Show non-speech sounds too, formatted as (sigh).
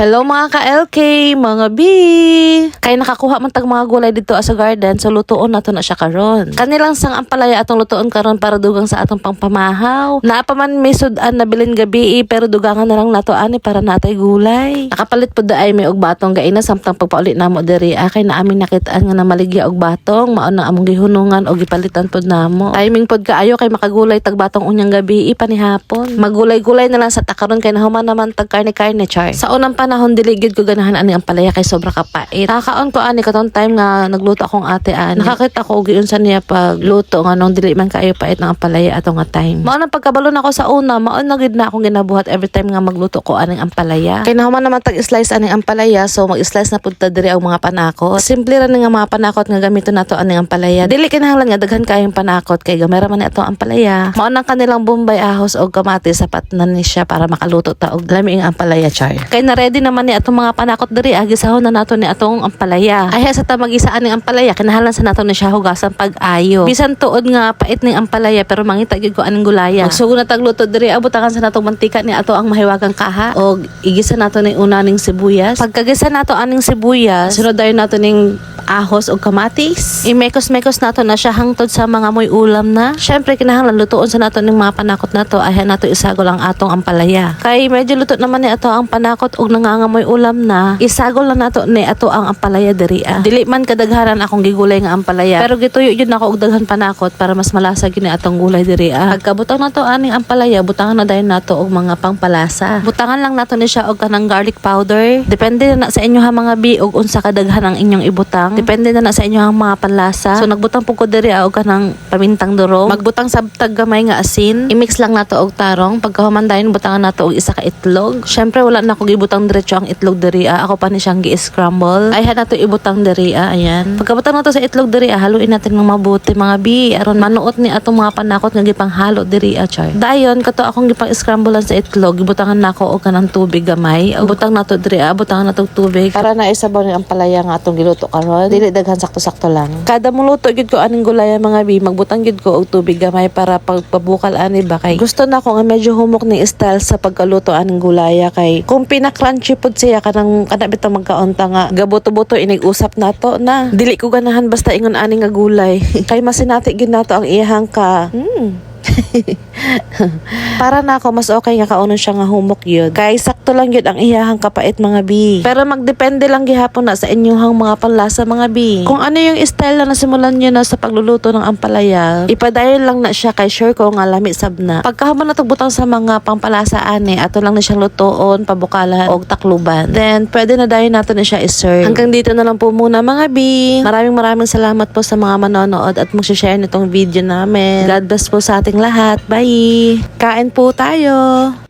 Hello mga ka-LK, mga B! Kay nakakuha man tag mga gulay dito sa garden, so lutoon nato na siya karon. Kanilang sang ampalaya atong lutoon karon para dugang sa atong pangpamahaw. Naapa man may sudan na bilin gabi eh, pero dugangan na lang nato ani para natay gulay. Nakapalit po daay may og batong gaina samtang pagpauli namo diri ah, kay na amin nakitaan nga na maligya og batong mao na among gihunungan og gipalitan pod namo. Timing pod kaayo kay makagulay tag batong unyang gabi eh, panihapon. Magulay-gulay na lang sa takaron kay nahuman naman tag karne-karne char. Sa unang panahon dili gid ko ganahan ani ang palaya kay sobra kapait. Kakaon ko ani katong time nga nagluto akong ate ani. Nakakita ko og giunsa niya pagluto nga nung dili man kaayo pait ng ampalaya ato nga time. Mao nang pagkabalon ako sa una, mao na gid na akong ginabuhat every time nga magluto ko aning ampalaya. Kay nahuman naman tag slice aning ampalaya so mag-slice na pud ta diri ang mga panakot. Simple ra nga mga panakot nga gamiton nato aning ampalaya. Dili kinahanglan nga daghan kayong panakot kay gamay ra man ato ang ampalaya. Mao nang kanilang bombay ahos og kamatis sapat na ni siya para makaluto ta og lami ang ampalaya char. Kay na ready naman ni atong mga panakot diri agi sahon na nato ni atong ampalaya. Ay sa ta mag-isa aning ampalaya kinahanglan sa nato ni siya hugasan pag-ayo. Bisan tuod nga pait ning ampalaya pero mangita gid ko aning gulaya. Magsugo na tagluto diri abutangan sa natong mantika ni ato ang mahiwagang kaha og igisa nato ni una ning sibuyas. Pagkagisa nato aning sibuyas, sunod dayon nato ning ahos o kamatis. Imekos-mekos nato na siya hangtod sa mga moy ulam na. Syempre kinahanglan lutuon sa nato ning mga panakot nato ay nato isagol ang atong ampalaya. Kay medyo luto naman ni ato ang panakot og nangangamoy ulam na, isagol lang nato ni ato ang ampalaya diri ah. Dili man kadaghanan akong gigulay nga ampalaya, pero gituyo yun ako og daghan panakot para mas malasa gyud ni atong gulay diri ah. Pagkabutang nato aning ampalaya, butangan na dayon nato og mga pangpalasa. Butangan lang nato ni siya og kanang garlic powder. Depende na, na sa inyo ha mga bi og unsa kadaghan ang inyong ibutang. Depende na na sa inyo ang mga panlasa. So nagbutang pug ko diri ah, og kanang pamintang durong. Magbutang sabtag gamay nga asin. I-mix lang nato og tarong. Pagkahuman dayon butangan nato og isa ka itlog. Syempre wala na ako gibutang diretso ang itlog diri ah. Ako pa ni siyang gi-scramble. Ay ha nato ibutang diri ah. Ayan. Pagkabutang nato sa itlog diri haluin natin ng mabuti mga bi aron manuot ni atong mga panakot nga gipanghalo diri char. Dayon kato akong gipang scramblean sa itlog, gibutangan nako og kanang tubig gamay. Og butang nato diri butangan nato og tubig para na isabaw ni ang palaya nga atong giluto karon. Dili daghan sakto-sakto lang. Kada muluto gid ko aning gulay mga bi, magbutang gid ko og tubig gamay para pagpabukal ani ba kay. Gusto na ko nga medyo humok ni style sa pagkaluto aning gulaya kay kung pinakrunchy pud siya kanang kana bitaw magkaunta nga gabuto-buto inig usap nato na. Dili ko ganahan basta ingon ani nga gulay. (laughs) kay masinati gid nato ang iyahang ka. Hmm. (laughs) Para na ako mas okay nga kaunon siya nga humok yun. Kay sakto lang yun ang iyahang kapait mga bi. Pero magdepende lang gihapon na sa inyong mga panlasa mga bi. Kung ano yung style na nasimulan nyo na sa pagluluto ng ampalaya, ipadayon lang na siya kay sure ko nga lami sab na. Pagkahuman na butang sa mga pampalasa ani, ato lang na siyang lutoon, pabukalan o takluban. Then pwede na dayon natin na siya iserve. Hanggang dito na lang po muna mga bi. Maraming maraming salamat po sa mga manonood at mag-share nitong video namin. God bless po sa ating lahat. Bye! Kain po tayo!